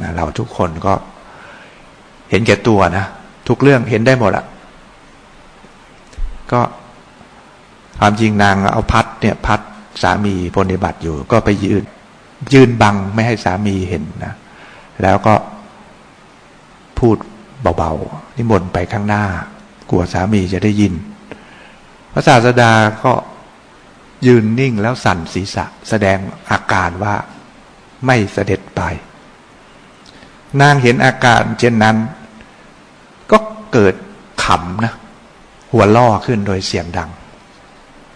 นะเราทุกคนก็เห็นแก่ตัวนะ ทุกเรื่องเห็นได้หมดอะก็ความจริงนางเอาพัดเนี่ยพัดสามีปฏิบัติอยู่ ก็ไปยืน ยืนบังไม่ให้สามีเห็นนะ แล้วก็พูดเบาๆนิมนต์ไปข้างหน้า กลัวสามีจะได้ยิน พระศาสดาก็ยืนนิ่งแล้วสั่นศีรษะ แสดงอาการว่าไม่เสด็จไป นางเห็นอาการเช่นนั้น ก็เกิดขำนะ หัวล่อขึ้นโดยเสียงดัง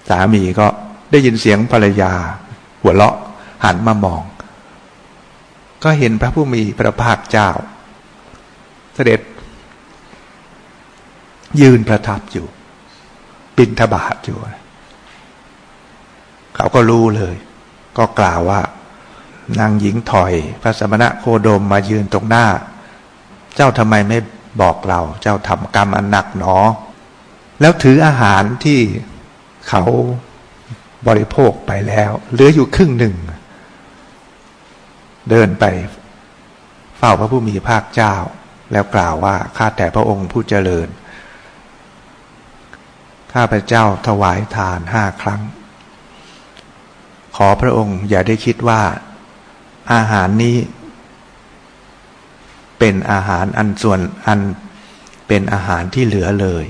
สามีก็ได้ยินเสียงภรรยา หัวเราะหันมามอง ก็เห็นพระผู้มีพระภาคเจ้า เสด็จ ยืนประทับอยู่ ปินทบาทอยู่ เขาก็รู้เลย ก็กล่าวว่า นางหญิงถอย พระสมณะโคดมมายืนตรงหน้า เจ้าทำไมไม่บอกเรา เจ้าทำกรรมอันหนักหนอ แล้วถืออาหารที่เขาบริโภคไปแล้วเหลืออยู่ครึ่งหนึ่ง เดินไปเฝ้าพระผู้มีภาคเจ้า แล้วกล่าวว่าข้าแต่พระองค์ผู้เจริญ ข้าพระเจ้าถวายทานห้าครั้ง ขอพระองค์อย่าได้คิดว่า อาหารนี้ เป็นอาหารอันส่วนอันเป็นอาหารที่เหลือเลย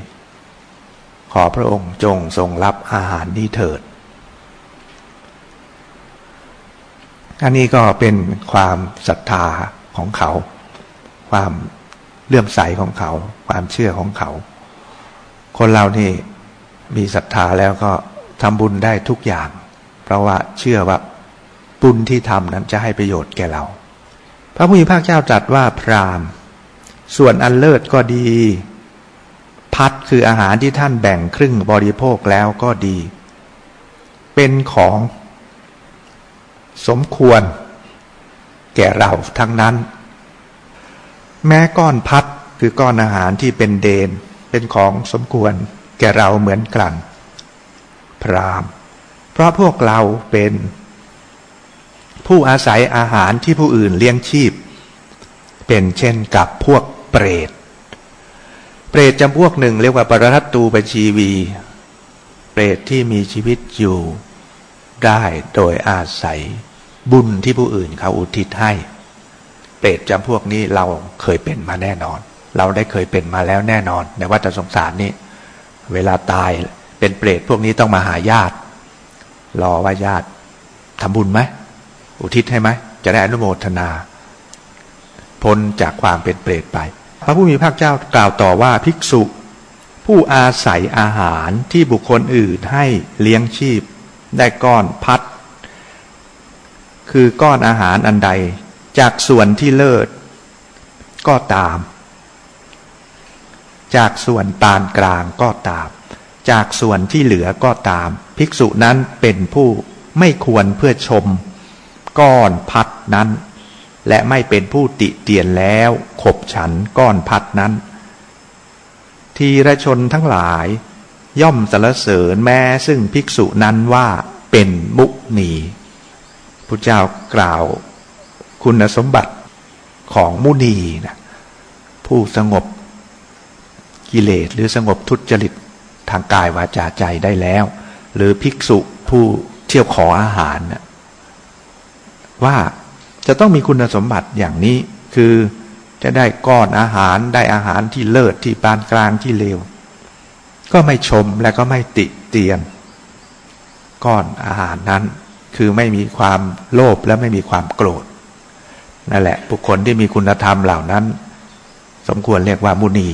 ขอพระองค์จงทรงรับอาหารนี้เถิด อันนี้ก็เป็นความศรัทธาของเขา ความเลื่อมใสของเขา ความเชื่อของเขา คนเรานี่มีศรัทธาแล้วก็ทำบุญได้ทุกอย่าง เพราะว่าเชื่อว่า บุญที่ทำนั้นจะให้ประโยชน์แก่เรา พระผู้มีพระเจ้าตรัสว่าพรามส่วนอันเลิศก็ดี พัดคืออาหารที่ท่านแบ่งครึ่งบริโภคแล้วก็ดี เป็นของสมควร แก่เราทั้งนั้น แม้ก้อนพัดคือก้อนอาหารที่เป็นเดน เป็นของสมควรแก่เราเหมือนกันพรามเพราะพวกเราเป็น ผู้อาศัยอาหารที่ผู้อื่นเลี้ยงชีพ เป็นเช่นกับพวกเปรต เปรตจำพวกหนึ่งเรียกว่าปรทัตตูปชีวี เปรตที่มีชีวิตอยู่ได้โดยอาศัยบุญที่ผู้อื่นเขาอุทิศให้ เปรตจำพวกนี้เราเคยเป็นมาแน่นอน เราได้เคยเป็นมาแล้วแน่นอน ในวัฏสงสารนี้ เวลาตายเป็นเปรตพวกนี้ต้องมาหาญาติ รอว่าญาติทำบุญไหม อุทิศให้ไหมจะได้อนุโมทนา พ้นจากความเป็นเปรตไป พระผู้มีพระเจ้ากล่าวต่อว่าภิกษุ ผู้อาศัยอาหารที่บุคคลอื่นให้เลี้ยงชีพ ได้ก้อนพัด คือก้อนอาหารอันใด จากส่วนที่เลิศ ก็ตาม จากส่วนปานกลางก็ตาม จากส่วนที่เหลือก็ตาม ภิกษุนั้นเป็นผู้ไม่ควรเพื่อชม ก้อนพัดนั้น และไม่เป็นผู้ติเตียนแล้วขบฉันก้อนพัดนั้น ทีระชนทั้งหลาย ย่อมสรรเสริญแม้ซึ่งภิกษุนั้นว่าเป็นมุนีพระเจ้ากล่าวคุณสมบัติของมุนีนะผู้สงบกิเลสหรือสงบทุจริตทางกายวาจาใจได้แล้ว หรือภิกษุผู้เที่ยวขออาหารนะ ว่าจะต้องมีคุณสมบัติอย่างนี้ คือจะได้ก้อนอาหารได้อาหารที่เลิศที่ปานกลางที่เลว ก็ไม่ชมและก็ไม่ติเตียน ก้อนอาหารนั้น คือไม่มีความโลภและไม่มีความโกรธนั่นแหละ บุคคลที่มีคุณธรรมเหล่านั้น สมควรเรียกว่ามุนี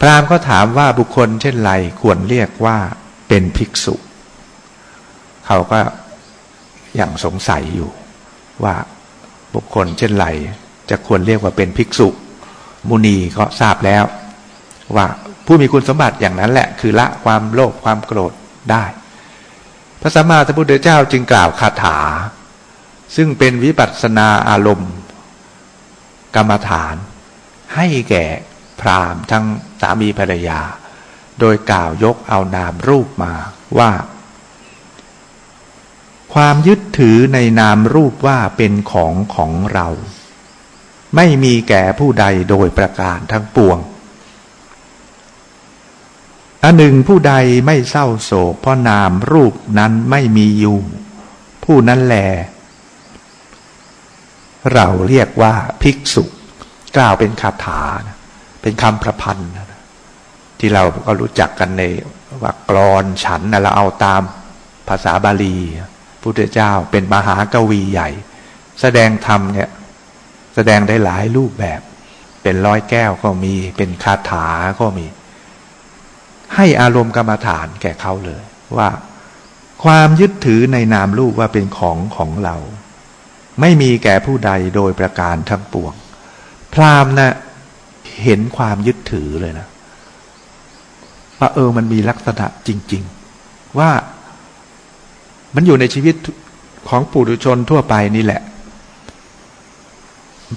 พราหมณ์ก็ถามว่าบุคคลเช่นไรควรเรียกว่าเป็นภิกษุ เขาก็ อยังสงสัยอยู่ ว่าบุคคลเช่นไรจะควรเรียกว่าเป็นภิกษุ มุนีก็ทราบแล้ว ว่าผู้มีคุณสมบัติอย่างนั้นแหละ คือละความโลภความโกรธได้ พระสัมมาสัมพุทธเจ้าจึงกล่าวคาถา ซึ่งเป็นวิปัสสนาอารมณ์ กรรมฐาน ให้แก่พราหมณ์ทั้งสามีภรรยา โดยกล่าวยกเอานามรูปมาว่า ความยึดถือในนามรูปว่าเป็นของของเรา ไม่มีแก่ผู้ใดโดยประการทั้งปวงอันหนึ่งผู้ใดไม่เศร้าโศกเพราะนามรูปนั้นไม่มีอยู่ ผู้นั้นแล เราเรียกว่าภิกษุกล่าวเป็นคาถา เป็นคำประพันธ์ ที่เราก็รู้จักกันในว่ากรอนฉันนะเราเอาตามภาษาบาลี พุทธเจ้าเป็นมหากวีใหญ่ แสดงธรรมเนี่ยแสดงได้หลายรูปแบบ เป็นร้อยแก้วก็มี เป็นคาถาก็มี ให้อารมณ์กรรมฐานแก่เขาเลย ว่าความยึดถือในนามรูปว่าเป็นของของเรา ไม่มีแก่ผู้ใดโดยประการทั้งปวง พรามณ์นะเห็นความยึดถือเลยนะว่าเออมันมีลักษณะจริง ๆ ว่า มันอยู่ในชีวิตของปุถุชนทั่วไปนี่แหละ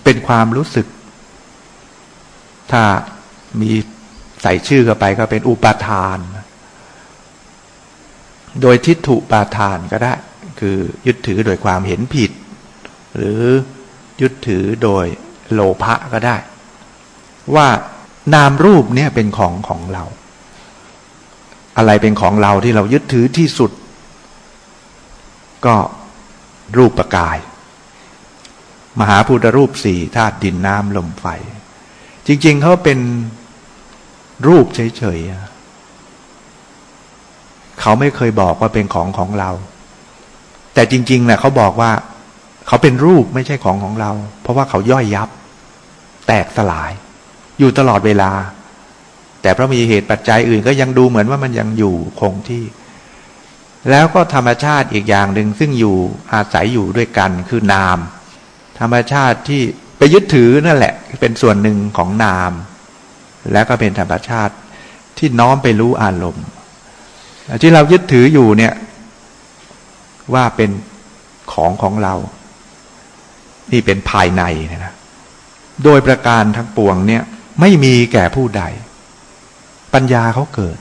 เป็นความรู้สึก ถ้ามีใส่ชื่อเข้าไปก็เป็นอุปาทาน โดยทิฏฐุปาทานก็ได้ คือยึดถือโดยความเห็นผิด หรือยึดถือโดยโลภะก็ได้ ว่านามรูปเนี่ยเป็นของของเรา อะไรเป็นของเราที่เรายึดถือที่สุด ก็รูปประกาย มหาพุทธรูปสี่ธาตุดินน้ำลมไฟ จริง ๆเขาเป็นรูปเฉยๆเขาไม่เคยบอกว่าเป็นของของเรา แต่จริงๆนะเขาบอกว่า เขาเป็นรูปไม่ใช่ของของเรา เพราะว่าเขาย่อยยับ แตกสลาย อยู่ตลอดเวลา แต่เพราะมีเหตุปัจจัยอื่นก็ยังดูเหมือนว่ามันยังอยู่คงที่ แล้วก็ธรรมชาติอีกอย่างหนึ่งซึ่งอยู่อาศัยอยู่ด้วยกันคือนาม ธรรมชาติที่ไปยึดถือนั่นแหละ เป็นส่วนหนึ่งของนาม แล้วก็เป็นธรรมชาติที่น้อมไปรู้อารมณ์ ที่เรายึดถืออยู่เนี่ยว่าเป็นของของเรา นี่เป็นภายในนะโดยประการทั้งปวงเนี่ยไม่มีแก่ผู้ใด ปัญญาเขาเกิด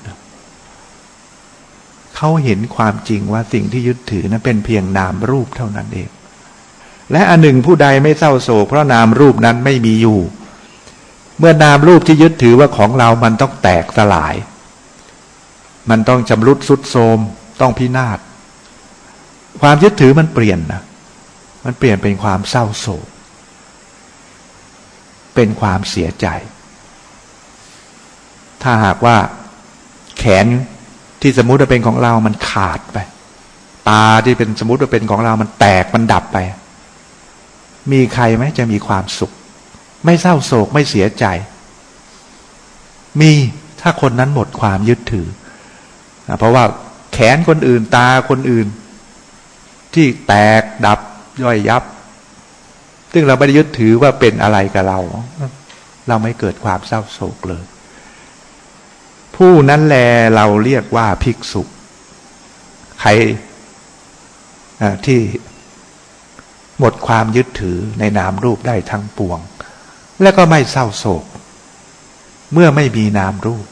เขาเห็นความจริงว่าสิ่งที่ยึดถือนั้นเป็นเพียงนามรูปเท่านั้นเอง และอันหนึ่งผู้ใดไม่เศร้าโศกเพราะนามรูปนั้นไม่มีอยู่ เมื่อนามรูปที่ยึดถือว่าของเรามันต้องแตกสลาย มันต้องจำรุดสุดโทมต้องพินาศ ความยึดถือมันเปลี่ยนนะ มันเปลี่ยนเป็นความเศร้าโศก เป็นความเสียใจ ถ้าหากว่าแขน ที่สมมุติว่าเป็นของเรา มันขาดไป ตาที่เป็นสมมติว่าเป็นของเรา มันแตกมันดับไป มีใครไหมจะมีความสุข ไม่เศร้าโศกไม่เสียใจ มีถ้าคนนั้นหมดความยึดถือ เพราะว่าแขนคนอื่นตาคนอื่น ที่แตกดับย่อยยับ ซึ่งเราไม่ได้ยึดถือว่าเป็นอะไรกับเรา เราไม่เกิดความเศร้าโศกเลย ผู้นั้นแลเราเรียกว่าภิกษุ ใครที่หมดความยึดถือในนามรูปได้ทั้งปวง และก็ไม่เศร้าโศก เมื่อไม่มีนามรูป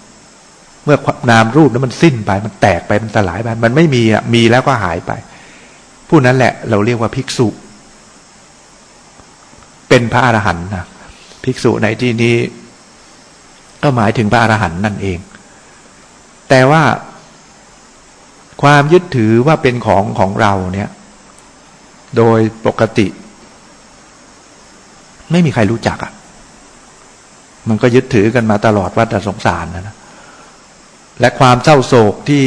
เมื่อนามรูปนั้นมันสิ้นไป มันแตกไปมันสลายไปมันไม่มีอะมีแล้วก็หายไป ผู้นั้นแหละเราเรียกว่าภิกษุ เป็นพระอรหันต์นะภิกษุในที่นี้ก็หมายถึงพระอรหันต์นั่นเอง แต่ว่าความยึดถือว่าเป็นของของเราเนี่ย โดยปกติ ไม่มีใครรู้จักอะ่ะ มันก็ยึดถือกันมาตลอดวัฏสงสารนะนะและความเศร้าโศกที่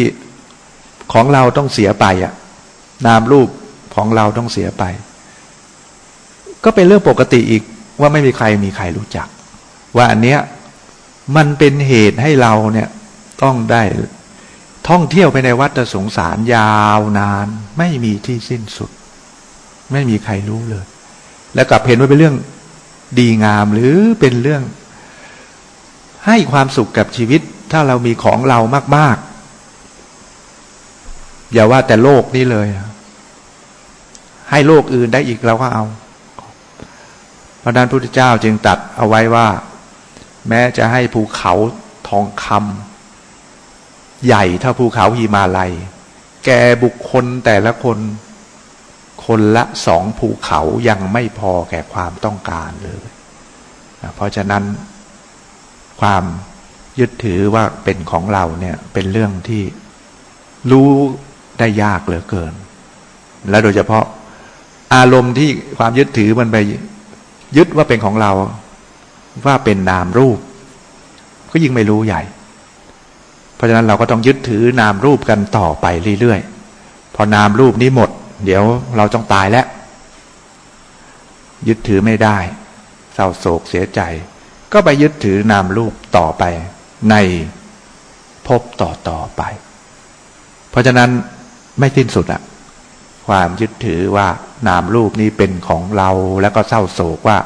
ของเราต้องเสียไปอะ่ะ นามรูปของเราต้องเสียไป ก็เป็นเรื่องปกติอีกว่าไม่มีใครมีใครรู้จัก ว่าอันเนี้ยมันเป็นเหตุให้เราเนี่ย ต้องได้ ท่องเที่ยวไปในวัฏสงสารยาวนาน ไม่มีที่สิ้นสุด ไม่มีใครรู้เลย แล้วกลับเห็นว่าเป็นเรื่องดีงามหรือเป็นเรื่อง ให้ความสุขกับชีวิต ถ้าเรามีของเรามาก ๆ อย่าว่าแต่โลกนี้เลย ให้โลกอื่นได้อีกเราก็เอาเพราะนั้นพระพุทธเจ้าจึงตัดเอาไว้ว่า แม้จะให้ภูเขาทองคำ ใหญ่เท่าภูเขาหิมาลัย แกบุคคลแต่ละคน คนละสองภูเขายังไม่พอแก่ความต้องการเลยนะเพราะฉะนั้นความยึดถือว่าเป็นของเราเนี่ยเป็นเรื่องที่รู้ได้ยากเหลือเกิน และโดยเฉพาะอารมณ์ที่ความยึดถือมันไปยึดว่าเป็นของเรา ว่าเป็นนามรูป ก็ยิ่งไม่รู้ใหญ่ เพราะฉะนั้นเราก็ต้องยึดถือนามรูปกันต่อไปเรื่อยๆ พอนามรูปนี้หมด เดี๋ยวเราต้องตายแล้ว ยึดถือไม่ได้ เศร้าโศกเสียใจ ก็ไปยึดถือนามรูปต่อไป ในภพต่อต่อไป เพราะฉะนั้นไม่สิ้นสุดอะความยึดถือว่านามรูปนี้เป็นของเราแล้วก็เศร้าโศกว่า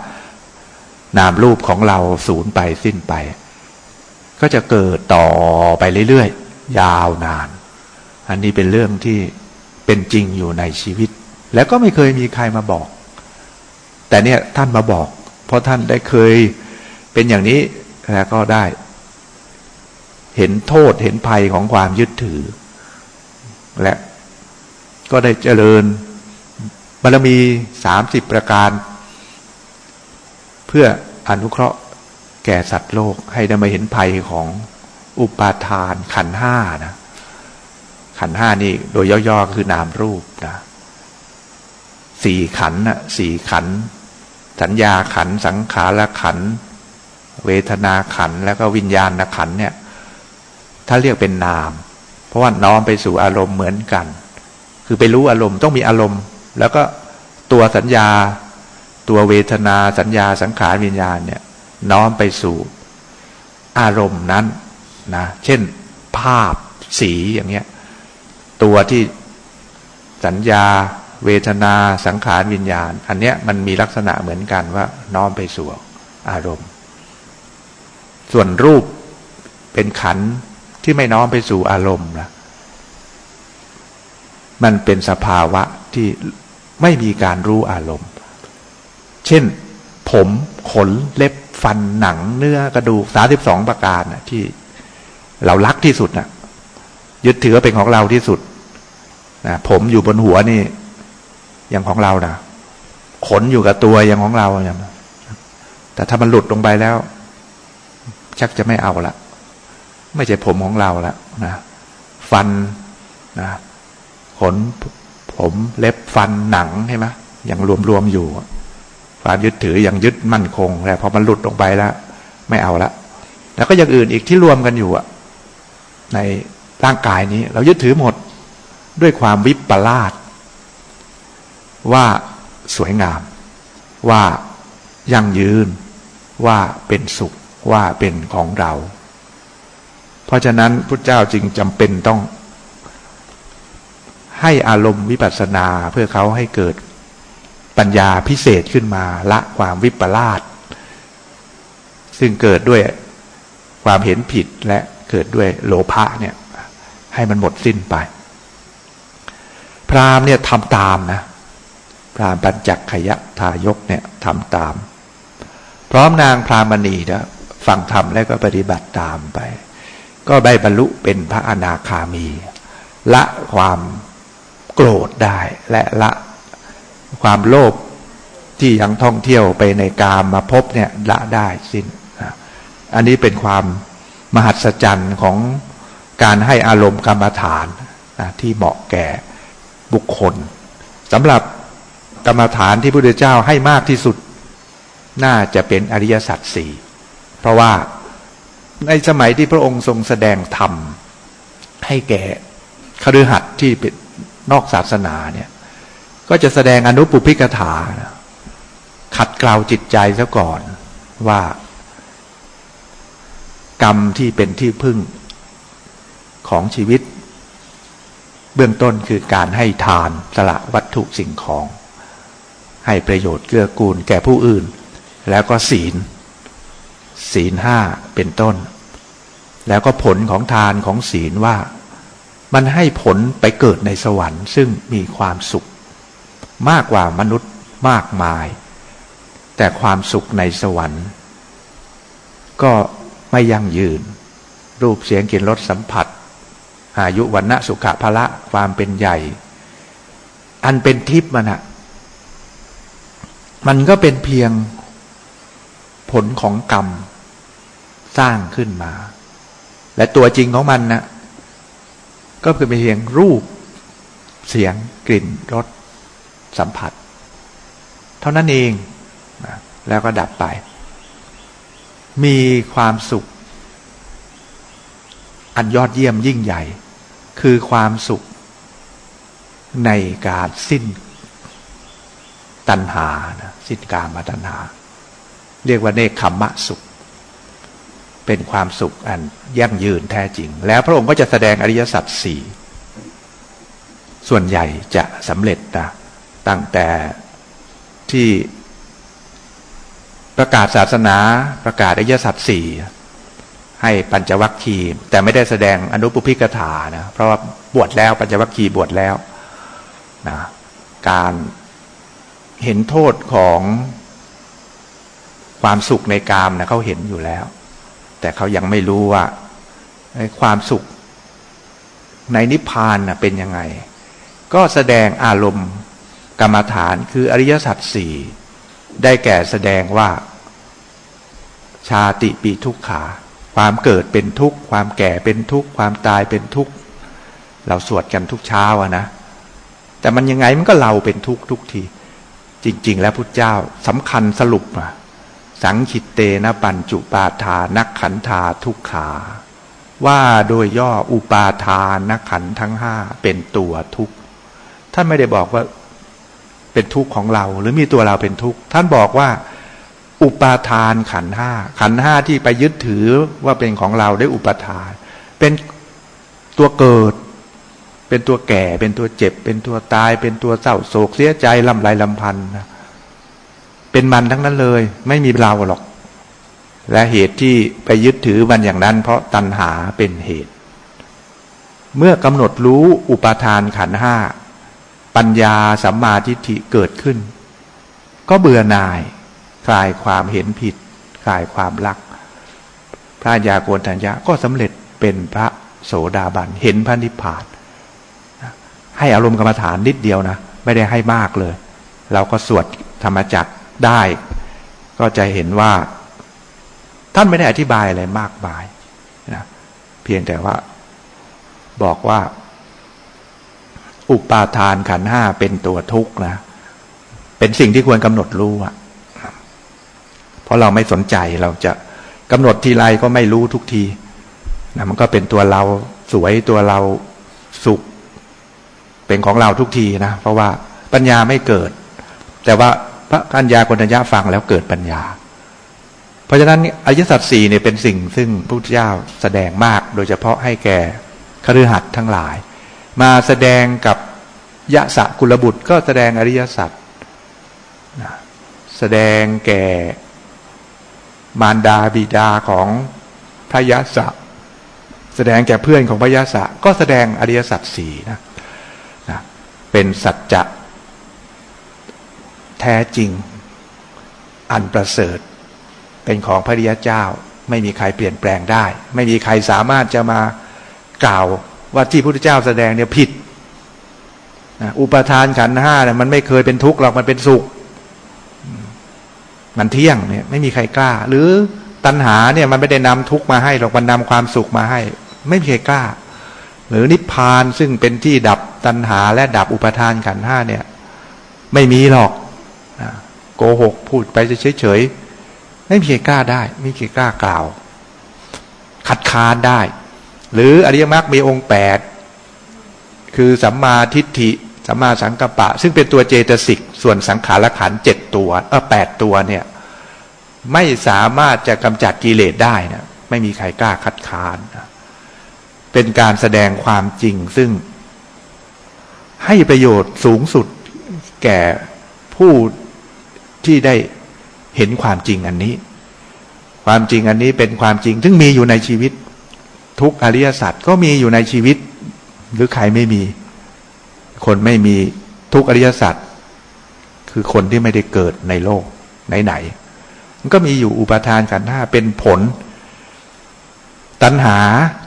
นามรูปของเราสูญไปสิ้นไป ก็จะเกิดต่อไปเรื่อยๆ ยาวนาน อันนี้เป็นเรื่องที่เป็นจริงอยู่ในชีวิต แล้วก็ไม่เคยมีใครมาบอก แต่เนี่ยท่านมาบอก เพราะท่านได้เคยเป็นอย่างนี้แล้วก็ได้ เห็นโทษเห็นภัยของความยึดถือ และก็ได้เจริญบารมีสามสิบประการ เพื่ออนุเคราะห์ แก่สัตว์โลกให้ได้มาเห็นภัยของอุปาทานขันห้านะขันห้านี่โดยย่อๆคือนามรูปนะสี่ขันนะสี่ขัน สัญญาขันสังขารขัน เวทนาขันแล้วก็วิญญาณขันเนี่ย ถ้าเรียกเป็นนาม เพราะว่าน้อมไปสู่อารมณ์เหมือนกัน คือไปรู้อารมณ์ต้องมีอารมณ์ แล้วก็ตัวสัญญา ตัวเวทนาสัญญาสังขารวิญญาณเนี่ย น้อมไปสู่อารมณ์นั้นนะเช่นภาพสีอย่างเงี้ยตัวที่สัญญา เวทนาสังขารวิญญาณ อันเนี้ยมันมีลักษณะเหมือนกันว่าน้อมไปสู่อารมณ์ ส่วนรูปเป็นขันที่ไม่น้อมไปสู่อารมณ์นะมันเป็นสภาวะที่ไม่มีการรู้อารมณ์ เช่น ผมขนเล็บ ฟันหนังเนื้อกระดูกสาสิบสองประการนะที่เรารักที่สุดนะยึดถือเป็นของเราที่สุดนะผมอยู่บนหัวนี่ยังของเรานะขนอยู่กับตัวยังของเราอย่างแต่ถ้ามันหลุดลงไปแล้ว ชักจะไม่เอาละไม่ใช่ผมของเราละนะฟันนะขนผมเล็บฟันหนังใช่ไหมยังรวมๆอยู่ ความยึดถืออยังยึดมั่นคงแต่พอมันหลุดลงไปแล้วไม่เอาละแล้วก็อย่างอื่นอีกที่รวมกันอยู่อะในร่างกายนี้ เรายึดถือหมดด้วยความวิปลาสว่าสวยงาม ว่ายั่งยืน ว่าเป็นสุขว่าเป็นของเรา เพราะฉะนั้นพุทธเจ้าจึงจำเป็นต้อง ให้อารมณ์วิปัสสนาเพื่อเขาให้เกิด ปัญญาพิเศษขึ้นมาละความวิปลาสซึ่งเกิดด้วยความเห็นผิดและเกิดด้วยโลภะเนี่ย ให้มันหมดสิ้นไป พราหมณ์เนี่ยทำตามนะ พราหมณ์ปัญจขยะทายกเนี่ยทำตาม พร้อมนางพรามณีนะฟังธรรมแล้วก็ปฏิบัติตามไป ก็ได้บรรลุเป็นพระอนาคามี ละความโกรธได้และละ ความโลภที่ยังท่องเที่ยวไปในกามมาพบเนี่ยละได้สิน้น อันนี้เป็นความมหัศจรรย์ของการให้อารมณ์กรรมฐานนะที่เหมาะแก่บุคคลสำหรับกรรมฐานที่พระพุทธเจ้าให้มากที่สุด น่าจะเป็นอริยสัจสี่เพราะว่าในสมัยที่พระองค์ทรงแสดงธรรม ให้แก่คฤหัสถ์ที่เป็นนอกศาสนาเนี่ย ก็จะแสดงอนุปุพิกถา ขัดเกลาจิตใจซะก่อนว่า กรรมที่เป็นที่พึ่งของชีวิต เบื้องต้นคือการให้ทานสละวัตถุสิ่งของ ให้ประโยชน์เกื้อกูลแก่ผู้อื่น แล้วก็ศีล ศีลห้าเป็นต้น แล้วก็ผลของทานของศีลว่ามันให้ผลไปเกิดในสวรรค์ ซึ่งมีความสุข มากกว่ามนุษย์มากมาย แต่ความสุขในสวรรค์ ก็ไม่ยั่งยืน รูปเสียงกลิ่นรสสัมผัส อายุวันณะสุขภละความเป็นใหญ่ อันเป็นทิพย์มันอะมันก็เป็นเพียงผลของกรรมสร้างขึ้นมา และตัวจริงของมันนะก็คือเป็นเพียงรูป เสียงกลิ่นรส สัมผัส เท่านั้นเองแล้วก็ดับไป มีความสุข อันยอดเยี่ยมยิ่งใหญ่ คือความสุข ในการสิ้นตัณหานะสิ้นกามาตัณหา เรียกว่าเนคขมมะสุข เป็นความสุขอันยั่งยืนแท้จริง แล้วพระองค์ก็จะแสดงอริยสัจสี่ส่วนใหญ่จะสำเร็จนะ ตั้งแต่ที่ประกาศศาสนาประกาศอริยสัจสี่ให้ปัญจวัคคีย์แต่ไม่ได้แสดงอนุปุพิกถานะเพราะว่าบวชแล้วปัญจวัคคีย์บวชแล้วนะการเห็นโทษของความสุขในกามนะเขาเห็นอยู่แล้ว แต่เขายังไม่รู้ว่าความสุขในนิพพานนะเป็นยังไง ก็แสดงอารมณ์ กรรมฐานคืออริยสัจสี่ได้แก่แสดงว่า ชาติปีทุกขา ความเกิดเป็นทุกข์ ความแก่เป็นทุกข์ ความตายเป็นทุกข์ เราสวดกันทุกเช้าอะนะ แต่มันยังไงมันก็เราเป็นทุกข์ทุกที จริง ๆ แล้วพุทธเจ้าสำคัญสรุปอะสังขิตเตนะปัญจุปาทานักขันธาทุกขา ว่าโดยย่ออุปาทานักขันทั้งห้าเป็นตัวทุกข์ท่านไม่ได้บอกว่า เป็นทุกข์ของเรา หรือมีตัวเราเป็นทุกข์ท่านบอกว่า อุปาทานขันห้าขันห้าที่ไปยึดถือว่าเป็นของเราได้อุปาทาน เป็นตัวเกิด เป็นตัวแก่ เป็นตัวเจ็บ เป็นตัวตาย เป็นตัวเศร้าโศกเสียใจลำไรลำพันนะเป็นมันทั้งนั้นเลย ไม่มีเราหรอก และเหตุที่ไปยึดถือมันอย่างนั้น เพราะตัณหาเป็นเหตุ เมื่อกำหนดรู้อุปาทานขันห้า ปัญญาสัมมาทิฏฐิเกิดขึ้น ก็เบื่อหน่าย คลายความเห็นผิด คลายความรัก พระยาโกนทัญญาก็สำเร็จเป็นพระโสดาบันเห็นพระนิพพานให้อารมณ์กรรมฐานนิดเดียวนะ ไม่ได้ให้มากเลย เราก็สวดธรรมจักได้ ก็จะเห็นว่า ท่านไม่ได้อธิบายอะไรมากมายนะเพียงแต่ว่าบอกว่า อุปาทานขันห้าเป็นตัวทุกข์นะ เป็นสิ่งที่ควรกำหนดรู้อะเพราะเราไม่สนใจเราจะกำหนดทีไรก็ไม่รู้ทุกทีนะมันก็เป็นตัวเราสวยตัวเราสุข เป็นของเราทุกทีนะเพราะว่าปัญญาไม่เกิด แต่ว่าพระกัญญาโกณัญญาฟังแล้วเกิดปัญญา เพราะฉะนั้นอริยสัจสี่เนี่ยเป็นสิ่งซึ่งพระพุทธเจ้าแสดงมาก โดยเฉพาะให้แก่คฤหัสถ์ทั้งหลาย มาแสดงกับยะสะกุลบุตรก็แสดงอริยสัจแสดงแก่มารดาบิดาของพระยะสะ แสดงแก่เพื่อนของพระยะสะ ก็แสดงอริยสัจสี่นะนะเป็นสัจจะแท้จริงอันประเสริฐ เป็นของพระริยเจ้า ไม่มีใครเปลี่ยนแปลงได้ ไม่มีใครสามารถจะมากล่าว ว่าที่พระพุทธเจ้าแสดงเนี่ยผิดอุปทานขันห้าเนี่ยมันไม่เคยเป็นทุกข์หรอกมันเป็นสุข มันเที่ยงเนี่ย ไม่มีใครกล้า หรือตัณหาเนี่ยมันไม่ได้นำทุกข์มาให้หรอกมันนำความสุขมาให้ ไม่มีใครกล้า หรือนิพพานซึ่งเป็นที่ดับตัณหาและดับอุปทานขันห้าเนี่ย ไม่มีหรอกโกหกพูดไปเฉยๆไม่มีใครกล้าได้ ไม่มีใครกล้ากล่าว คัดค้านได้ หรืออริยมรรคมีองค์แปดคือสัมมาทิฏฐิสัมมาสังกัปปะ ซึ่งเป็นตัวเจตสิก ส่วนสังขารขันเจ็ดตัวเออแปดตัวเนี่ยไม่สามารถจะกำจัดกิเลสได้นะไม่มีใครกล้าคัดค้านนะเป็นการแสดงความจริงซึ่ง ให้ประโยชน์สูงสุดแก่ผู้ที่ได้เห็นความจริงอันนี้ ความจริงอันนี้เป็นความจริง ซึ่งมีอยู่ในชีวิต ทุกอริยสัจก็มีอยู่ในชีวิต หรือใครไม่มี คนไม่มีทุกอริยสัจคือคนที่ไม่ได้เกิดในโลกไหนๆมันก็มีอยู่อุปทานขันห้าเป็นผล ตัณหา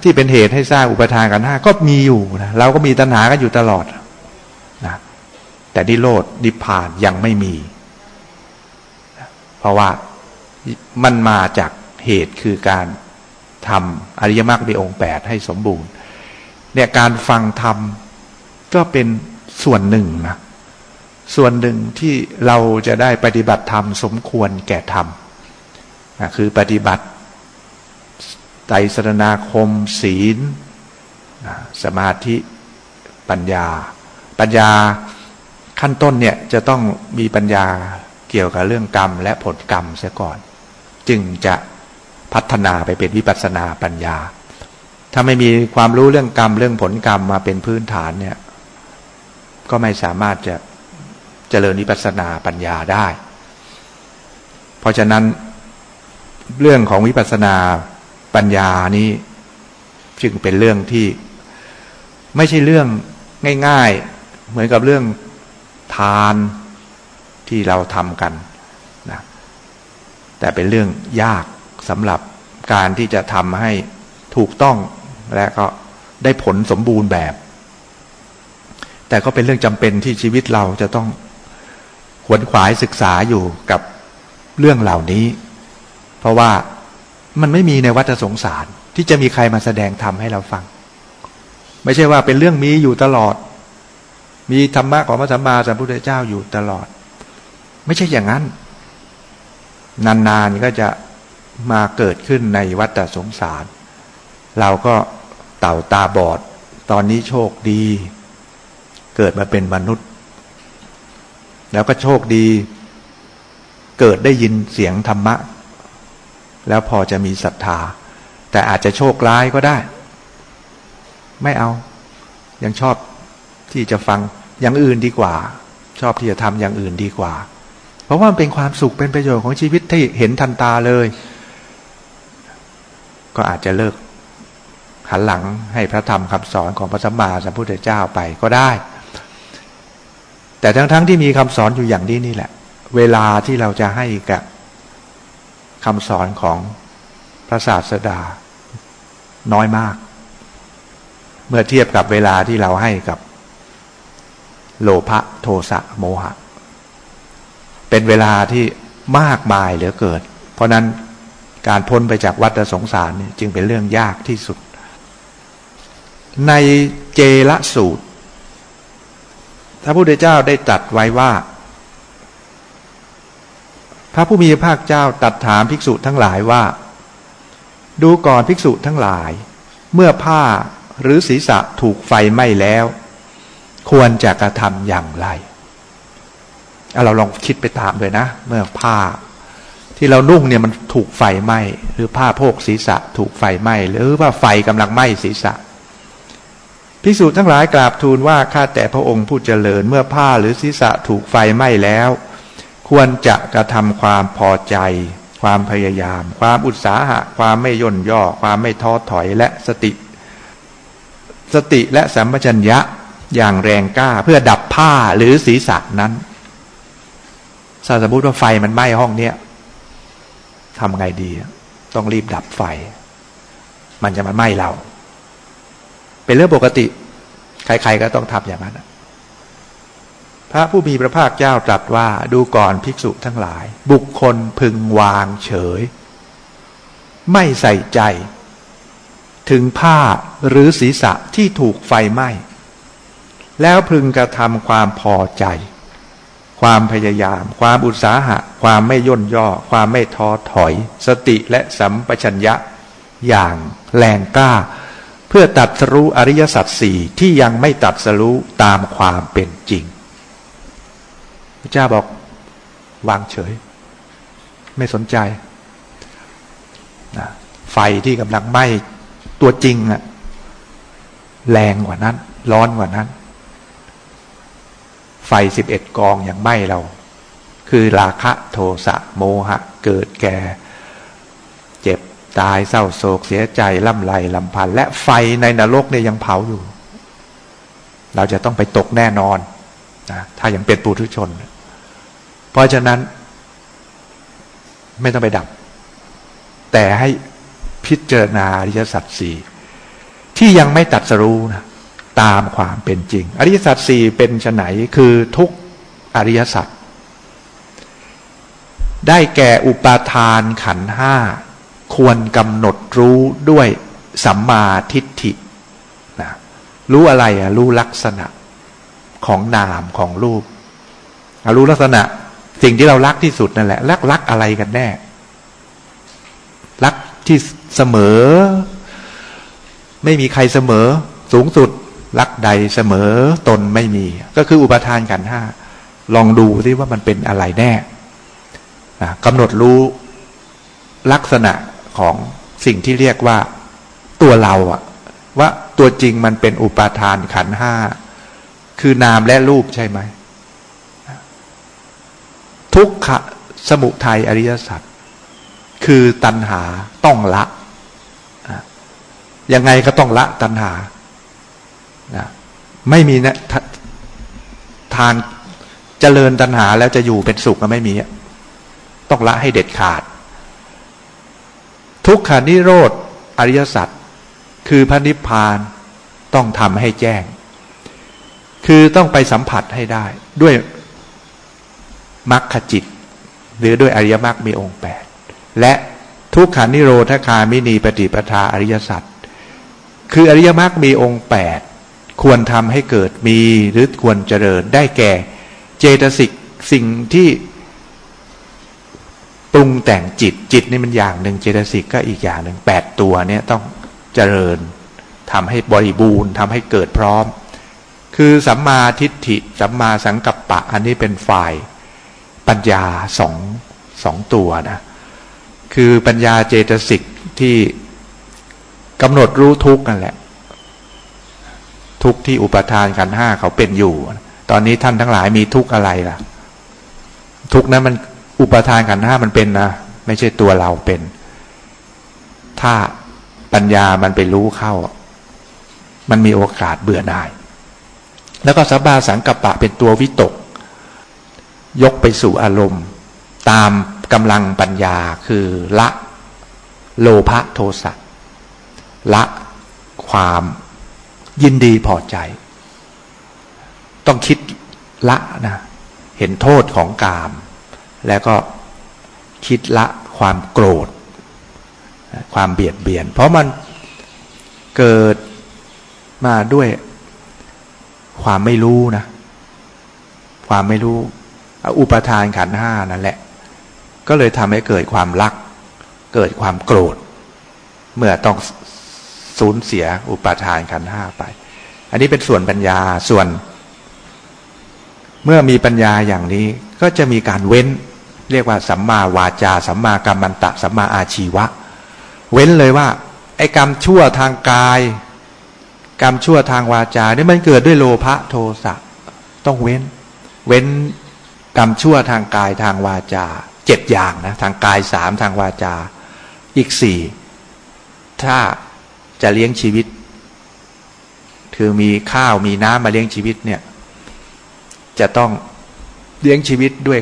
ที่เป็นเหตุให้สร้างอุปทานขันห้าก็มีอยู่นะเราก็มีตัณหากันอยู่ตลอดนะแต่นิโรดนิพพานยังไม่มี เพราะว่ามันมาจากเหตุคือการ ทำอริยมรรคในองค์แปดให้สมบูรณ์เนี่ยการฟังธรรมก็เป็นส่วนหนึ่งนะส่วนหนึ่งที่เราจะได้ปฏิบัติธรรมสมควรแก่ธรรมนะคือปฏิบัติไตรสรณาคม ศีลนะสมาธิปัญญา ปัญญาขั้นต้นเนี่ยจะต้องมีปัญญาเกี่ยวกับเรื่องกรรมและผลกรรมเสียก่อน จึงจะ พัฒนาไปเป็นวิปัสนาปัญญา ถ้าไม่มีความรู้เรื่องกรรมเรื่องผลกรรมมาเป็นพื้นฐานเนี่ย ก็ไม่สามารถจะเจริญวิปัสสนาปัญญาได้ เพราะฉะนั้นเรื่องของวิปัสสนาปัญญานี้จึงเป็นเรื่องที่ไม่ใช่เรื่องง่าย ๆ เหมือนกับเรื่องทานที่เราทำกันนะแต่เป็นเรื่องยาก สำหรับการที่จะทำให้ถูกต้องและก็ได้ผลสมบูรณ์แบบ แต่ก็เป็นเรื่องจำเป็นที่ชีวิตเราจะต้องขวนขวายศึกษาอยู่กับเรื่องเหล่านี้ เพราะว่ามันไม่มีในวัฏสงสาร ที่จะมีใครมาแสดงธรรมให้เราฟัง ไม่ใช่ว่าเป็นเรื่องมีอยู่ตลอด มีธรรมะของพระสัมมาสัมพุทธเจ้าอยู่ตลอด ไม่ใช่อย่างนั้น นานๆก็จะ มาเกิดขึ้นในวัฏสงสาร เราก็เต่าตาบอด ตอนนี้โชคดี เกิดมาเป็นมนุษย์ แล้วก็โชคดี เกิดได้ยินเสียงธรรมะ แล้วพอจะมีศรัทธา แต่อาจจะโชคร้ายก็ได้ ไม่เอา ยังชอบที่จะฟังอย่างอื่นดีกว่า ชอบที่จะทำอย่างอื่นดีกว่า เพราะว่ามันเป็นความสุขเป็นประโยชน์ของชีวิตที่เห็นทันตาเลย ก็อาจจะเลิกหันหลังให้พระธรรมคำสอนของพระสัมมาสัมพุทธเจ้าไปก็ได้ แต่ทั้งๆทที่มีคำสอนอยู่อย่างนี้นี่แหละ เวลาที่เราจะให้กับคำสอนของพระศาสดาน้อยมาก เมื่อเทียบกับเวลาที่เราให้กับโลภะโทสะโมหะ เป็นเวลาที่มากมายเหลือเกินเพราะนั้น การพ้นไปจากวัฏสงสารเนี่ยจึงเป็นเรื่องยากที่สุด ในเจละสูตรพระพุทธเจ้าได้ตรัสไว้ว่า พระผู้มีพระภาคเจ้าตรัสถามภิกษุทั้งหลายว่า ดูก่อนภิกษุทั้งหลาย เมื่อผ้าหรือศีรษะถูกไฟไหม้แล้ว ควรจะกระทำอย่างไรเเราลองคิดไปตามเลยนะ เมื่อผ้า ที่เรานุ่งเนี่ยมันถูกไฟไหม้หรือผ้าโพกศีรษะถูกไฟไหม้หรือว่าไฟกำลังไหม้ศีรษะภิกษุทั้งหลายกราบทูลว่าข้าแต่พระองค์ผู้เจริญเมื่อผ้าหรือศีรษะถูกไฟไหม้แล้ว ควรจะกระทำความพอใจ ความพยายาม ความอุตสาหะ ความไม่ย่นย่อ ความไม่ท้อถอยและสติ สติและสัมปชัญญะอย่างแรงกล้าเพื่อดับผ้าหรือศีรษะนั้นถ้าสมมติว่าไฟมันไหม้ห้องเนี้ย ทำไงดี ต้องรีบดับไฟ มันจะมาไหม้เรา เป็นเรื่องปกติ ใครๆก็ต้องทำอย่างนั้นพระผู้มีพระภาคเจ้าตรัสว่าดูก่อนภิกษุทั้งหลาย บุคคลพึงวางเฉย ไม่ใส่ใจ ถึงผ้าหรือศีรษะที่ถูกไฟไหม้ แล้วพึงกระทำความพอใจ ความพยายาม ความอุตสาหะ ความไม่ย่นย่อ ความไม่ท้อถอย สติและสัมปชัญญะ อย่างแรงกล้า เพื่อตัดสรู้อริยสัจสี่ที่ยังไม่ตัดสรู้ตามความเป็นจริงพระเจ้าบอกวางเฉย ไม่สนใจนะไฟที่กำลังไหม้ตัวจริงอะแรงกว่านั้น ร้อนกว่านั้น ไฟสิบเอ็ดกองอย่างไหม้เรา คือราคะโทสะโมหะ เกิดแก่ เจ็บตายเศร้าโศกเสียใจล่ำไรลำพันและไฟในนรกเนี่ยยังเผาอยู่ เราจะต้องไปตกแน่นอนนะถ้ายังเป็นปุถุชน เพราะฉะนั้น ไม่ต้องไปดับ แต่ให้พิจารณาอริยสัจสี่ที่ยังไม่ตัดสรู้นะ ตามความเป็นจริง อริยสัจสี่เป็นไฉนคือทุกอริยสัจได้แก่อุปาทานขันห้าควรกำหนดรู้ด้วยสัมมาทิฏฐินะรู้อะไรอะรู้ลักษณะของนามของรูปรู้ลักษณะสิ่งที่เรารักที่สุดนั่นแหละรักรักอะไรกันแน่ รักที่เสมอ ไม่มีใครเสมอ สูงสุด รักใดเสมอตนไม่มี ก็คืออุปทานกันห้าลองดูซิว่ามันเป็นอะไรแน่กำหนดรู้ลักษณะของสิ่งที่เรียกว่าตัวเราอะว่าตัวจริงมันเป็นอุปาทานขันห้า คือนามและรูปใช่ไหม ทุกขะสมุทัยอริยสัจคือตัณหาต้องละ ยังไงก็ต้องละตัณหา นะไม่มีนะททานเจริญตัณหาแล้วจะอยู่เป็นสุขก็ไม่มี ต้องละให้เด็ดขาด ทุกขานิโรธอริยสัจคือพระนิพพานต้องทำให้แจ้ง คือต้องไปสัมผัสให้ได้ ด้วยมรรคจิต หรือด้วยอริยมรรคมีองค์แปดและทุกขานิโรธคามินีปฏิปทาอริยสัจคืออริยมรรคมีองค์แปด ควรทำให้เกิดมีหรือควรเจริญได้แก่ เจตสิกสิ่งที่ปรุงแต่งจิตจิตนี่มันอย่างหนึ่งเจตสิกก็อีกอย่างหนึ่งแปดตัวเนี่ยต้องเจริญทำให้บริบูรณ์ทำให้เกิดพร้อม คือสัมมาทิฏฐิสัมมาสังกัปปะ อันนี้เป็นฝ่ายปัญญาสองสองตัวนะคือปัญญาเจตสิกที่กำหนดรู้ทุกข์นั่นแหละ ทุกข์ที่อุปทานกันห้าเขาเป็นอยู่ ตอนนี้ท่านทั้งหลายมีทุกข์อะไรล่ะ ทุกข์นั้นมันอุปทานกันห้ามันเป็นนะไม่ใช่ตัวเราเป็น ถ้าปัญญามันไปรู้เข้า มันมีโอกาสเบื่อหน่าย แล้วก็สับบาสังกัปปะเป็นตัววิตก ยกไปสู่อารมณ์ ตามกำลังปัญญาคือละโลภะโทสะละความ ยินดีพอใจ ต้องคิดละนะเห็นโทษของกาม แล้วก็คิดละความโกรธ ความเบียดเบียน เพราะมันเกิดมาด้วยความไม่รู้นะ ความไม่รู้ อุปทานขันห้านั่นแหละ ก็เลยทำให้เกิดความรัก เกิดความโกรธ เมื่อต้อง สูญเสียอุปทานขันห้าไป อันนี้เป็นส่วนปัญญาส่วน เมื่อมีปัญญาอย่างนี้ก็จะมีการเว้น เรียกว่าสัมมาวาจา สัมมากัมมันตะ สัมมาอาชีวะ เว้นเลยว่า ไอ้กรรมชั่วทางกาย กรรมชั่วทางวาจานี่มันเกิดด้วยโลภะโทสะต้องเว้น เว้นกรรมชั่วทางกายทางวาจาเจ็ดอย่างนะ ทางกายสามทางวาจา อีกสี่ถ้า จะเลี้ยงชีวิต คือมีข้าวมีน้ำมาเลี้ยงชีวิตเนี่ย จะต้องเลี้ยงชีวิตด้วย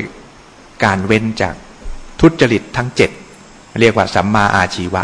การเว้นจากทุจริตทั้งเจ็ดเรียกว่าสัมมาอาชีวะ